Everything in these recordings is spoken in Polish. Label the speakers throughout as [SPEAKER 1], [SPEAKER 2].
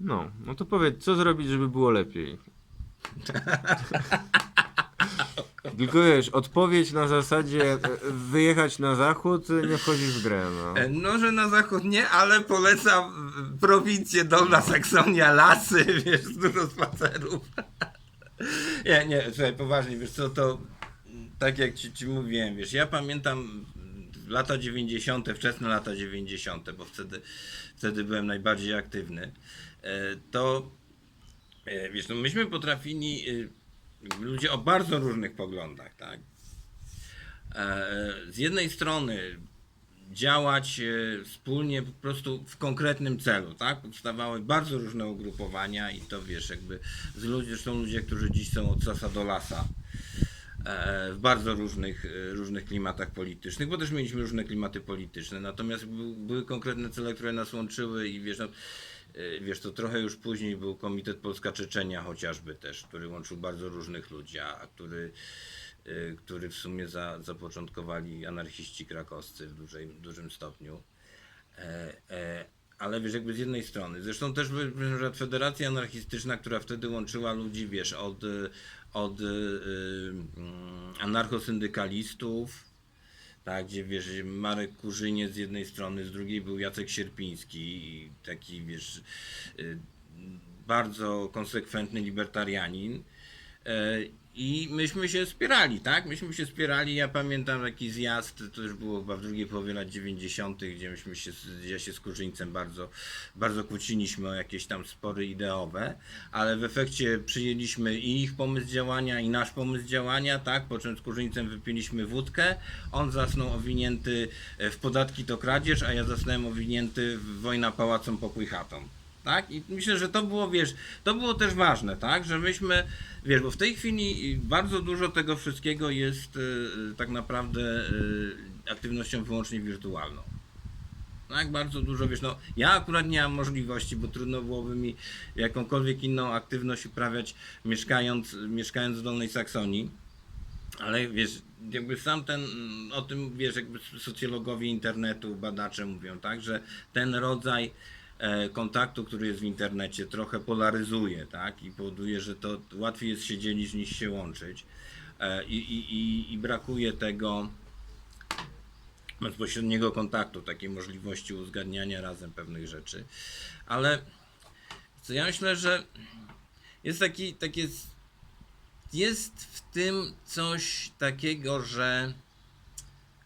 [SPEAKER 1] No, no to powiedz, co zrobić, żeby było lepiej? Tylko wiesz, odpowiedź na zasadzie e, wyjechać na zachód nie wchodzi w grę, no.
[SPEAKER 2] E, No, że na zachód nie, ale polecam prowincję Dolna Saksonia, lasy, wiesz, dużo spacerów. nie, nie, słuchaj, poważnie, wiesz co, to tak jak ci, ci mówiłem, wiesz, ja pamiętam lata 90., wczesne lata 90., bo wtedy, wtedy byłem najbardziej aktywny, to e, wiesz, no myśmy potrafili, e, ludzie o bardzo różnych poglądach, tak, E, z jednej strony działać e, wspólnie po prostu w konkretnym celu, tak? Powstawały bardzo różne ugrupowania i to wiesz, jakby z ludzi, zresztą ludzie, którzy dziś są od sasa do lasa e, w bardzo różnych, e, różnych klimatach politycznych, bo też mieliśmy różne klimaty polityczne, natomiast był, były konkretne cele, które nas łączyły i wiesz, no, e, wiesz, to trochę już później był Komitet Polska Czeczenia chociażby też, który łączył bardzo różnych ludzi, a który y, który w sumie za, zapoczątkowali anarchiści krakowscy w dużej, dużym stopniu. E, e, ale wiesz, jakby z jednej strony. Zresztą też przykład Federacja Anarchistyczna, która wtedy łączyła ludzi, wiesz, od, y, od y, y, mm, anarchosyndykalistów, tak, gdzie wiesz, Marek Kurzyniec z jednej strony, z drugiej był Jacek Sierpiński, taki wiesz, y, bardzo konsekwentny libertarianin. I myśmy się spierali, tak? Myśmy się spierali. Ja pamiętam taki zjazd, to już było chyba w drugiej połowie lat 90., gdzie myśmy się, ja się z Kurzyńcem bardzo, bardzo kłóciliśmy o jakieś tam spory ideowe, ale w efekcie przyjęliśmy i ich pomysł działania, i nasz pomysł działania, tak? Po czym z Kurzyńcem wypiliśmy wódkę. On zasnął owinięty w podatki to kradzież, a ja zasnąłem owinięty w wojna pałacą pokój chatą. Tak? I myślę, że to było, wiesz, to było też ważne, tak? Że myśmy, wiesz, bo w tej chwili bardzo dużo tego wszystkiego jest e, tak naprawdę e, aktywnością wyłącznie wirtualną. Tak, bardzo dużo, wiesz, no ja akurat nie mam możliwości, bo trudno byłoby mi jakąkolwiek inną aktywność uprawiać mieszkając, mieszkając w Dolnej Saksonii. Ale wiesz, jakby sam ten, o tym wiesz, jakby socjologowie internetu, badacze mówią, tak, że ten rodzaj e, kontaktu, który jest w internecie, trochę polaryzuje, tak, i powoduje, że to łatwiej jest się dzielić niż się łączyć. E, i, i, i, I brakuje tego bezpośredniego kontaktu, takiej możliwości uzgadniania razem pewnych rzeczy. Ale co ja myślę, że jest taki, takie jest w tym coś takiego, że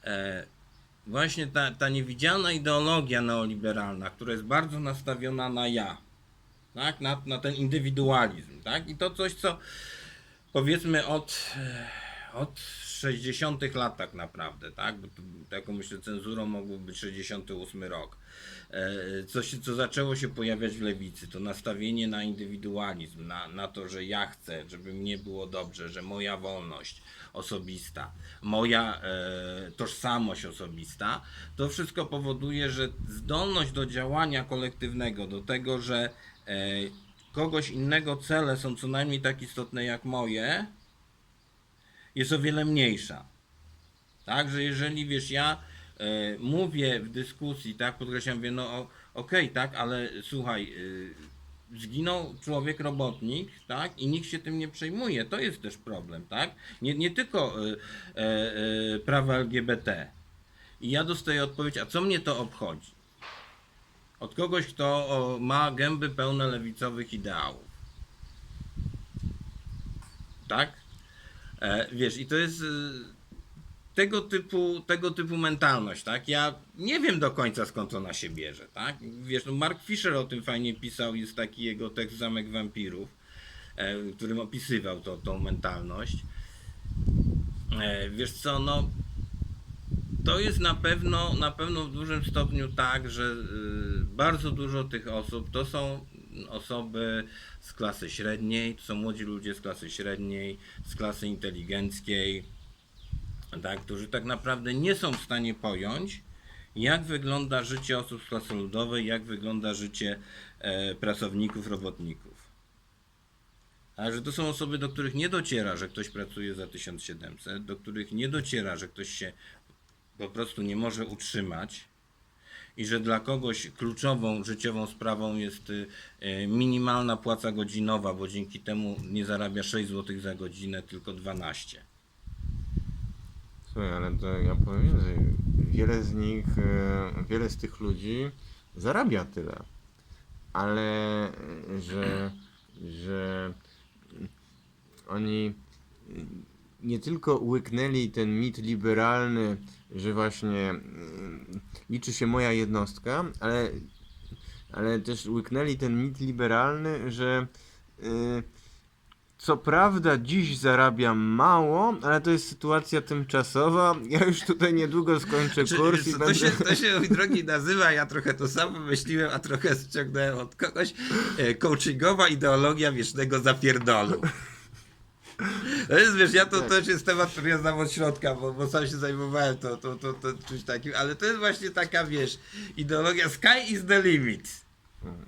[SPEAKER 2] e, właśnie ta, ta niewidzialna ideologia neoliberalna, która jest bardzo nastawiona na ja, tak? na, na ten indywidualizm, tak? i to coś, co powiedzmy od, e, od 60 lat tak naprawdę, tak? Bo taką myślę cenzurą mógłby być 68 rok. E, Coś, co zaczęło się pojawiać w lewicy, to nastawienie na indywidualizm, na, na to, że ja chcę, żeby mnie było dobrze, że moja wolność osobista, moja e, tożsamość osobista, to wszystko powoduje, że zdolność do działania kolektywnego, do tego, że e, kogoś innego cele są co najmniej tak istotne jak moje, jest o wiele mniejsza. Tak, że jeżeli wiesz, ja e, mówię w dyskusji, tak, podkreślam, mówię, no okej, tak, ale słuchaj, e, zginął człowiek robotnik, tak, i nikt się tym nie przejmuje. To jest też problem, tak? Nie, nie tylko e, e, e, prawa LGBT. I ja dostaję odpowiedź, a co mnie to obchodzi? Od kogoś, kto o, ma gęby pełne lewicowych ideałów. Tak? E, wiesz, i to jest e, tego typu, tego typu mentalność, tak? Ja nie wiem do końca skąd ona się bierze, tak? Wiesz, no Mark Fisher o tym fajnie pisał, jest taki jego tekst Zamek Wampirów, e, w którym opisywał to, tą mentalność. E, wiesz co, no to jest na pewno, na pewno w dużym stopniu tak, że y, bardzo dużo tych osób to są osoby z klasy średniej, to są młodzi ludzie z klasy średniej, z klasy inteligenckiej, tak, którzy tak naprawdę nie są w stanie pojąć, jak wygląda życie osób z klasy ludowej, jak wygląda życie e, pracowników, robotników. A że to są osoby, do których nie dociera, że ktoś pracuje za 1700, do których nie dociera, że ktoś się po prostu nie może utrzymać i że dla kogoś kluczową życiową sprawą jest y, y, minimalna płaca godzinowa, bo dzięki temu nie zarabia 6 zł za godzinę, tylko 12.
[SPEAKER 1] Słuchaj, ale to ja powiem więcej. Wiele z nich, e, wiele z tych ludzi zarabia tyle. Ale e, że, że oni nie tylko łyknęli ten mit liberalny, że właśnie mm, liczy się moja jednostka, ale, ale też łyknęli ten mit liberalny, że y, co prawda dziś zarabiam mało, ale to jest sytuacja tymczasowa. Ja już tutaj niedługo skończę
[SPEAKER 2] Czy,
[SPEAKER 1] kurs i
[SPEAKER 2] co,
[SPEAKER 1] będę...
[SPEAKER 2] to, się, to się, mój drogi, nazywa, ja trochę to sam wymyśliłem, a trochę ściągnąłem od kogoś, e, coachingowa ideologia wiecznego zapierdolu. To jest, wiesz, ja to
[SPEAKER 1] Tak.
[SPEAKER 2] też jest temat, który ja znam od środka, bo, bo sam się zajmowałem to, to, to, to czymś takim, ale to jest właśnie taka, wiesz, ideologia sky is the limit.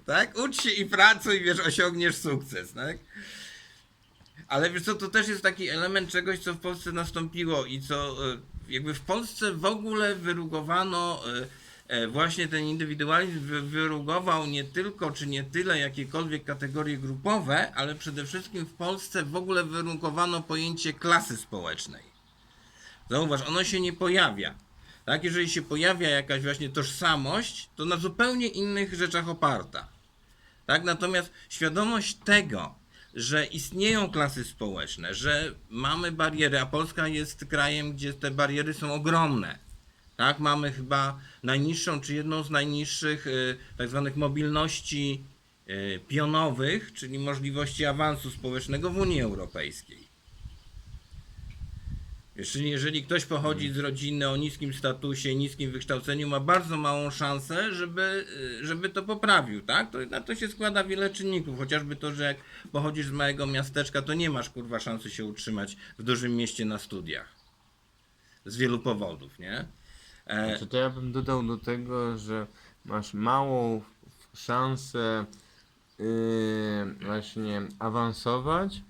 [SPEAKER 2] Tak? Ucz się i pracuj, wiesz, osiągniesz sukces, tak? Ale wiesz co, to też jest taki element czegoś, co w Polsce nastąpiło i co e, jakby w Polsce w ogóle wyrugowano e, e, właśnie ten indywidualizm wy- wyrugował nie tylko czy nie tyle jakiekolwiek kategorie grupowe, ale przede wszystkim w Polsce w ogóle wyrugowano pojęcie klasy społecznej. Zauważ, ono się nie pojawia. Tak, jeżeli się pojawia jakaś właśnie tożsamość, to na zupełnie innych rzeczach oparta. Tak, natomiast świadomość tego, że istnieją klasy społeczne, że mamy bariery, a Polska jest krajem, gdzie te bariery są ogromne. Tak, mamy chyba najniższą, czy jedną z najniższych y, tak zwanych mobilności y, pionowych, czyli możliwości awansu społecznego w Unii Europejskiej. Czyli jeżeli ktoś pochodzi z rodziny o niskim statusie, niskim wykształceniu, ma bardzo małą szansę, żeby, y, żeby to poprawił, tak? To, na to się składa wiele czynników, chociażby to, że jak pochodzisz z małego miasteczka, to nie masz kurwa szansy się utrzymać w dużym mieście na studiach. Z wielu powodów, nie? E,
[SPEAKER 1] Znaczy, to ja bym dodał do tego, że masz małą szansę yy, właśnie awansować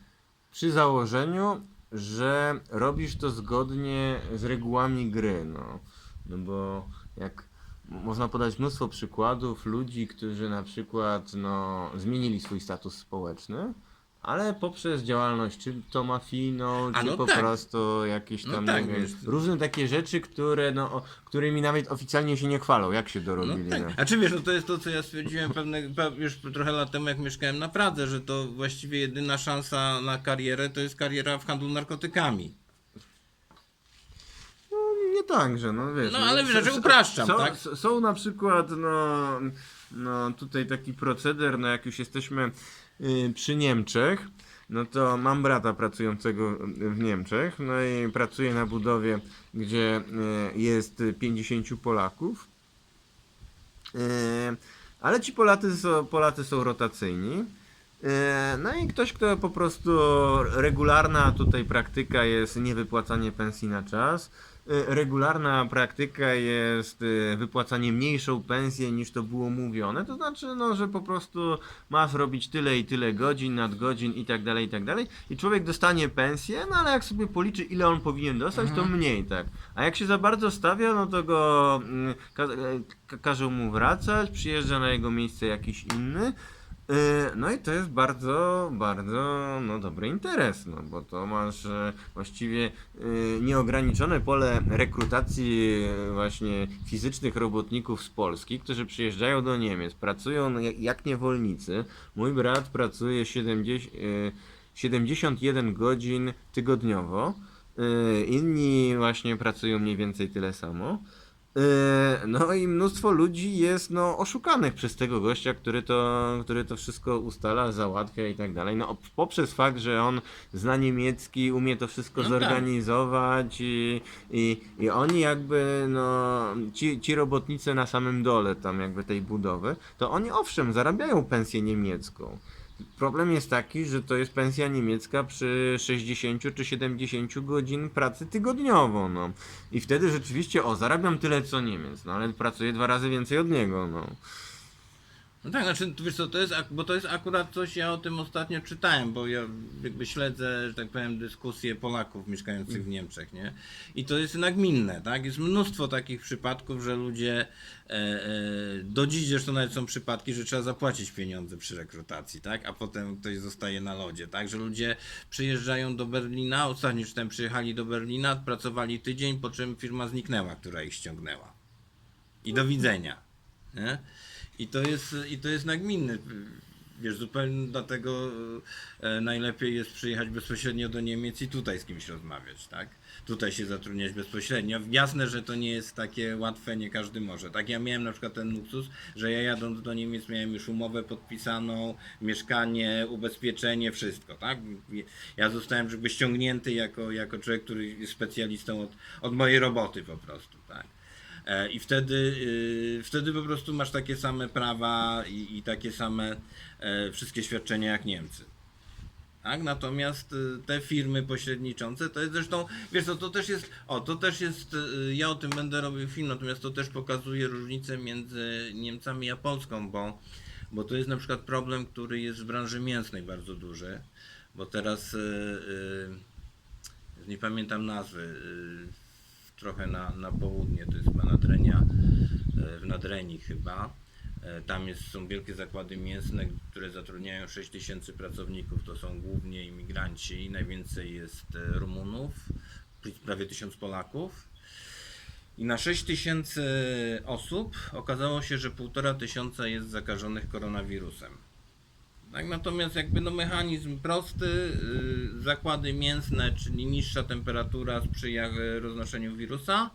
[SPEAKER 1] przy założeniu, że robisz to zgodnie z regułami gry, no. No bo jak można podać mnóstwo przykładów ludzi, którzy na przykład no, zmienili swój status społeczny, ale poprzez działalność czy to mafijną,
[SPEAKER 2] A
[SPEAKER 1] czy
[SPEAKER 2] no
[SPEAKER 1] po
[SPEAKER 2] tak.
[SPEAKER 1] prostu jakieś
[SPEAKER 2] No
[SPEAKER 1] tam,
[SPEAKER 2] tak,
[SPEAKER 1] nie wiem, różne takie rzeczy, które, no, o, którymi nawet oficjalnie się nie chwalą, jak się
[SPEAKER 2] No
[SPEAKER 1] dorobili. No,
[SPEAKER 2] tak. A czy wiesz, no to jest to, co ja stwierdziłem pewne, pe- już trochę lat temu, jak mieszkałem na Pradze, że to właściwie jedyna szansa na karierę to jest kariera w handlu narkotykami.
[SPEAKER 1] No, nie tak, że no wiesz.
[SPEAKER 2] No, ale
[SPEAKER 1] s-
[SPEAKER 2] wiesz, że
[SPEAKER 1] s-
[SPEAKER 2] upraszczam,
[SPEAKER 1] są,
[SPEAKER 2] tak?
[SPEAKER 1] s- Są na przykład, no, no tutaj taki proceder, no jak już jesteśmy przy Niemczech, no to mam brata pracującego w Niemczech, no i pracuje na budowie, gdzie y, jest 50 Polaków. Y, ale ci Polacy są, Polacy są rotacyjni. No i ktoś, kto po prostu regularna tutaj praktyka jest niewypłacanie pensji na czas. E, Regularna praktyka jest e, wypłacanie mniejszą pensję niż to było mówione. To znaczy, no, że po prostu masz robić tyle i tyle godzin, nadgodzin i tak dalej, i tak dalej. I człowiek dostanie pensję, no ale jak sobie policzy, ile on powinien dostać, to mniej, tak. A jak się za bardzo stawia, no to go mm, ka- e, ka- każą mu wracać, przyjeżdża na jego miejsce jakiś inny. Yy, No i to jest bardzo, bardzo no, dobry interes, no, bo to masz e, właściwie e, nieograniczone pole rekrutacji e, właśnie fizycznych robotników z Polski, którzy przyjeżdżają do Niemiec, pracują jak, niewolnicy. Mój brat pracuje 70, e, 71 godzin tygodniowo, e, inni właśnie pracują mniej więcej tyle samo. Yy, No i mnóstwo ludzi jest no, oszukanych przez tego gościa, który to, który to wszystko ustala, załatwia i tak dalej. No, poprzez fakt, że on zna niemiecki, umie to wszystko
[SPEAKER 2] No tak.
[SPEAKER 1] zorganizować i, i, i oni jakby, no, ci, ci robotnicy na samym dole tam jakby tej budowy, to oni owszem zarabiają pensję niemiecką. Problem jest taki, że to jest pensja niemiecka przy 60 czy 70 godzin pracy tygodniowo, no. I wtedy rzeczywiście, o, zarabiam tyle co Niemiec, no ale pracuję dwa razy więcej od niego, no.
[SPEAKER 2] No tak, znaczy, wiesz co, to jest, bo to jest akurat coś, ja o tym ostatnio czytałem, bo ja jakby śledzę, że tak powiem, dyskusje Polaków mieszkających w Niemczech, nie? I to jest nagminne, tak? Jest mnóstwo takich przypadków, że ludzie, e, e, do dziś zresztą nawet są przypadki, że trzeba zapłacić pieniądze przy rekrutacji, tak? A potem ktoś zostaje na lodzie, tak? Że ludzie przyjeżdżają do Berlina, ostatnio czytałem, przyjechali do Berlina, pracowali tydzień, po czym firma zniknęła, która ich ściągnęła. I do widzenia. Nie? I to jest, i to jest nagminny. Wiesz, zupełnie dlatego e, najlepiej jest przyjechać bezpośrednio do Niemiec i tutaj z kimś rozmawiać, tak? Tutaj się zatrudniać bezpośrednio. Jasne, że to nie jest takie łatwe, nie każdy może. Tak, ja miałem na przykład ten luksus, że ja jadąc do Niemiec miałem już umowę podpisaną, mieszkanie, ubezpieczenie, wszystko, tak? Ja zostałem jakby ściągnięty jako, jako człowiek, który jest specjalistą od, od mojej roboty po prostu, I wtedy, y, wtedy po prostu masz takie same prawa i, i takie same e, wszystkie świadczenia jak Niemcy. Tak? Natomiast y, te firmy pośredniczące to jest zresztą, wiesz co, to też jest, o to też jest, y, ja o tym będę robił film, natomiast to też pokazuje różnicę między Niemcami a Polską, bo, bo to jest na przykład problem, który jest w branży mięsnej bardzo duży, bo teraz nie pamiętam nazwy, trochę na, na południe, to jest Nadrenia, e, w Nadrenii chyba. E, Tam jest, są wielkie zakłady mięsne, które zatrudniają 6 tysięcy pracowników. To są głównie imigranci. Najwięcej jest e, Rumunów, prawie 1000 Polaków. I na 6 tysięcy osób okazało się, że 1,5 tysiąca jest zakażonych koronawirusem. Tak, natomiast jakby no mechanizm prosty, yy, zakłady mięsne, czyli niższa temperatura sprzyja y, roznoszeniu wirusa.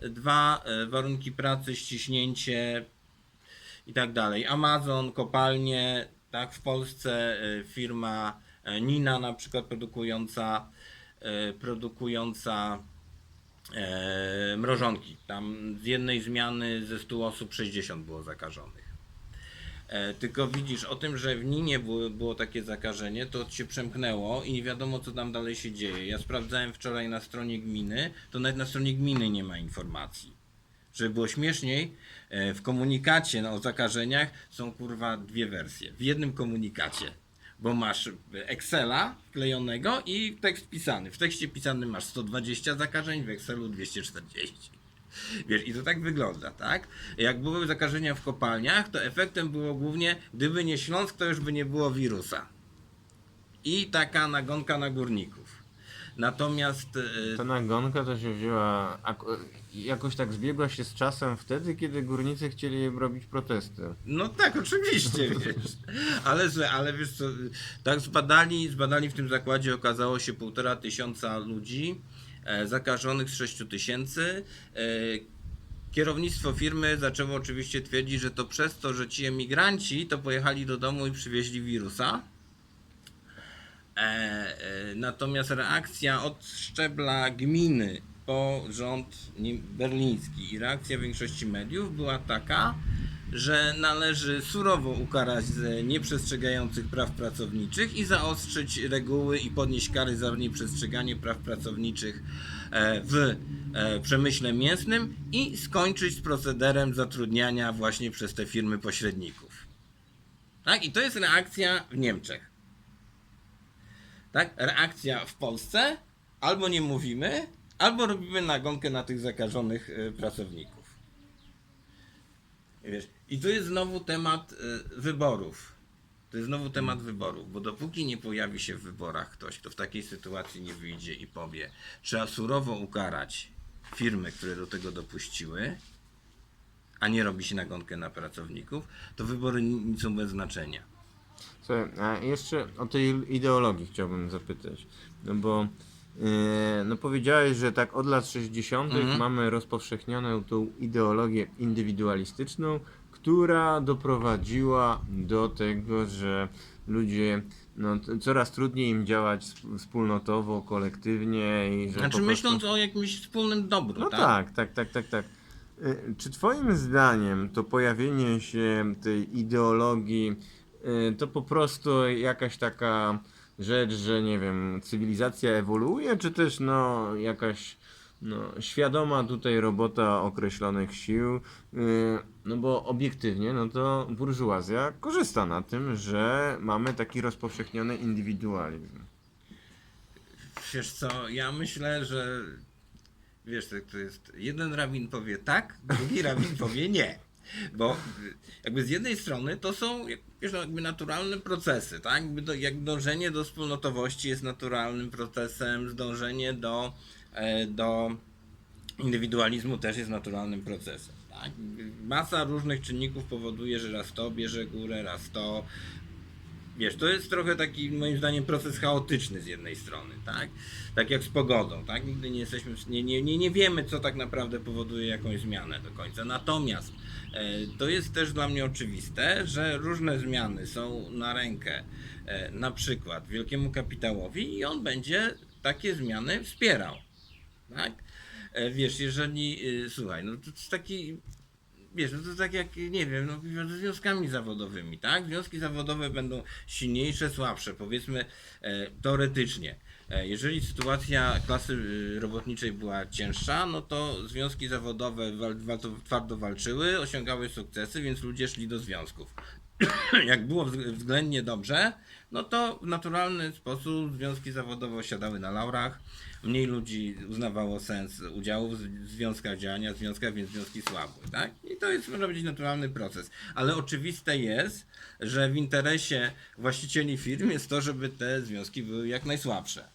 [SPEAKER 2] Dwa, y, warunki pracy, ściśnięcie i tak dalej. Amazon, kopalnie, tak, w Polsce y, firma y, Nina na przykład produkująca, y, produkująca mrożonki. Tam z jednej zmiany ze 100 osób 60 było zakażonych. E, tylko widzisz, o tym, że w Ninie było, było takie zakażenie, to się przemknęło i nie wiadomo, co tam dalej się dzieje. Ja sprawdzałem wczoraj na stronie gminy, to nawet na stronie gminy nie ma informacji. Żeby było śmieszniej, e, w komunikacie no, o zakażeniach są kurwa dwie wersje. W jednym komunikacie, bo masz Excela wklejonego i tekst pisany. W tekście pisanym masz 120 zakażeń, w Excelu 240. Wiesz, i to tak wygląda, tak? Jak były zakażenia w kopalniach, to efektem było głównie, gdyby nie Śląsk, to już by nie było wirusa. I taka nagonka na górników. Natomiast e,
[SPEAKER 1] Ta nagonka to się wzięła, ak- jakoś tak zbiegła się z czasem wtedy, kiedy górnicy chcieli robić protesty.
[SPEAKER 2] No tak, oczywiście, wiesz. Ale, że- ale wiesz co, tak zbadali, zbadali w tym zakładzie, okazało się półtora tysiąca ludzi zakażonych z 6 tysięcy. E, kierownictwo firmy zaczęło oczywiście twierdzić, że to przez to, że ci emigranci to pojechali do domu i przywieźli wirusa. E, e, natomiast reakcja od szczebla gminy po rząd berliński i reakcja większości mediów była taka, że należy surowo ukarać e, nieprzestrzegających praw pracowniczych i zaostrzyć reguły i podnieść kary za nieprzestrzeganie praw pracowniczych e, w e, przemyśle mięsnym i skończyć z procederem zatrudniania właśnie przez te firmy pośredników. Tak? I to jest reakcja w Niemczech. Tak? Reakcja w Polsce albo nie mówimy, albo robimy nagonkę na tych zakażonych y, pracowników. Wiesz, I tu jest znowu temat y, wyborów. To jest znowu temat wyborów, bo dopóki nie pojawi się w wyborach ktoś, kto w takiej sytuacji nie wyjdzie i powie, trzeba surowo ukarać firmy, które do tego dopuściły, a nie robi się nagonkę na pracowników, to wybory n- są bez znaczenia.
[SPEAKER 1] Słuchaj, a jeszcze o tej ideologii chciałbym zapytać. No bo e, no powiedziałeś, że tak od lat 60.
[SPEAKER 2] Mhm.
[SPEAKER 1] mamy rozpowszechnioną tą ideologię indywidualistyczną, która doprowadziła do tego, że ludzie no, coraz trudniej im działać sp- wspólnotowo, kolektywnie i że
[SPEAKER 2] Znaczy
[SPEAKER 1] prostu...
[SPEAKER 2] myśląc o jakimś wspólnym dobru,
[SPEAKER 1] No
[SPEAKER 2] tak?
[SPEAKER 1] tak, tak, tak, tak, tak. Y, Czy twoim zdaniem to pojawienie się tej ideologii y, to po prostu jakaś taka rzecz, że nie wiem, cywilizacja ewoluuje, czy też no jakaś no, świadoma tutaj robota określonych sił, yy, no bo obiektywnie, no to burżuazja korzysta na tym, że mamy taki rozpowszechniony indywidualizm.
[SPEAKER 2] Wiesz co, ja myślę, że wiesz, to jest, jeden rabin powie tak, drugi rabin powie nie. Bo y, jakby z jednej strony to są wiesz, no, jakby naturalne procesy, tak? Jakby do, jak dążenie do wspólnotowości jest naturalnym procesem, dążenie do, do indywidualizmu też jest naturalnym procesem. Tak? Masa różnych czynników powoduje, że raz to bierze górę, raz to. Wiesz, to jest trochę taki, moim zdaniem, proces chaotyczny z jednej strony, tak? Tak jak z pogodą, tak? Nigdy nie jesteśmy, nie, nie, nie, nie wiemy, co tak naprawdę powoduje jakąś zmianę do końca. Natomiast e, to jest też dla mnie oczywiste, że różne zmiany są na rękę e, na przykład wielkiemu kapitałowi i on będzie takie zmiany wspierał, tak? E, wiesz, jeżeli, y, słuchaj, no to jest taki, wiesz, no to tak jak, nie wiem, no ze związkami zawodowymi, tak? Związki zawodowe będą silniejsze, słabsze, powiedzmy e, teoretycznie. E, jeżeli sytuacja klasy y, robotniczej była cięższa, no to związki zawodowe wal, walto, twardo walczyły, osiągały sukcesy, więc ludzie szli do związków. jak było wzg- względnie dobrze, no to w naturalny sposób związki zawodowe osiadały na laurach, mniej ludzi uznawało sens udziału w związkach, działania w związkach, więc związki słabły, tak? I to jest, może być naturalny proces. Ale oczywiste jest, że w interesie właścicieli firm jest to, żeby te związki były jak najsłabsze.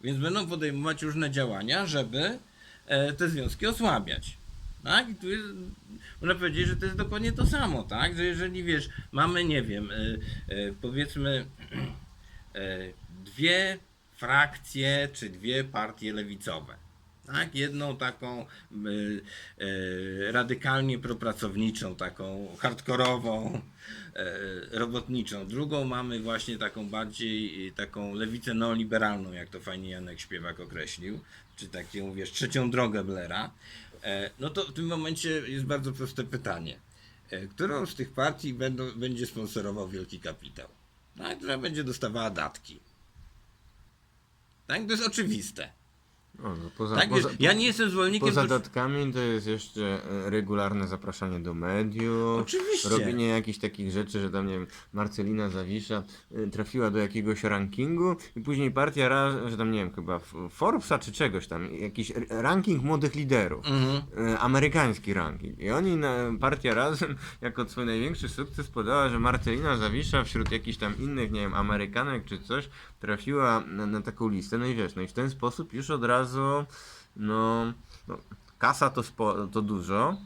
[SPEAKER 2] Więc będą podejmować różne działania, żeby e, te związki osłabiać. Tak? I tu jest, można powiedzieć, że to jest dokładnie to samo, tak? Że jeżeli wiesz, mamy, nie wiem, y, y, powiedzmy y, dwie frakcje czy dwie partie lewicowe. Tak? Jedną taką y, y, radykalnie propracowniczą, taką hardkorową, y, robotniczą. Drugą mamy właśnie taką bardziej y, taką lewicę neoliberalną, jak to fajnie Janek Śpiewak określił, czy taką, wiesz, trzecią drogę Blera. E, No to w tym momencie jest bardzo proste pytanie. E, Którą z tych partii będą, będzie sponsorował wielki kapitał? Tak, która będzie dostawała datki. Tak, to jest oczywiste.
[SPEAKER 1] O, no poza,
[SPEAKER 2] Tak,
[SPEAKER 1] poza,
[SPEAKER 2] wiesz, ja nie jestem zwolennikiem...
[SPEAKER 1] poza
[SPEAKER 2] to-
[SPEAKER 1] datkami to jest jeszcze e, regularne zapraszanie do mediów.
[SPEAKER 2] Oczywiście.
[SPEAKER 1] Robienie jakichś takich rzeczy, że tam, nie wiem, Marcelina Zawisza y, trafiła do jakiegoś rankingu i później partia, że tam, nie wiem, chyba Forbesa czy czegoś tam, jakiś ranking młodych liderów.
[SPEAKER 2] Mhm.
[SPEAKER 1] y, amerykański ranking. I oni, na, partia razem, jako swój największy sukces podała, że Marcelina Zawisza wśród jakichś tam innych, nie wiem, Amerykanek czy coś, trafiła na, na taką listę. No i wiesz, no i w ten sposób już od razu, no, no kasa to, spo, to dużo,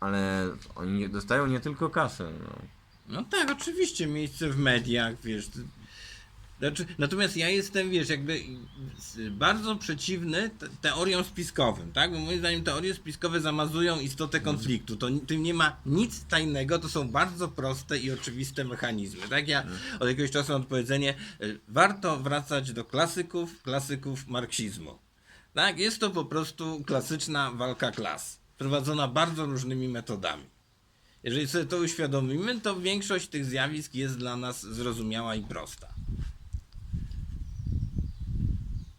[SPEAKER 1] ale oni dostają nie tylko kasę. No.
[SPEAKER 2] No tak, oczywiście, miejsce w mediach, wiesz. Znaczy, natomiast ja jestem, wiesz, jakby bardzo przeciwny te- teoriom spiskowym, tak? Bo moim zdaniem teorie spiskowe zamazują istotę konfliktu. To tym nie ma nic tajnego, to są bardzo proste i oczywiste mechanizmy. Tak? Ja od jakiegoś czasu mam powiedzenie, y, warto wracać do klasyków, klasyków marksizmu. Tak? Jest to po prostu klasyczna walka klas, prowadzona bardzo różnymi metodami. Jeżeli sobie to uświadomimy, to większość tych zjawisk jest dla nas zrozumiała i prosta.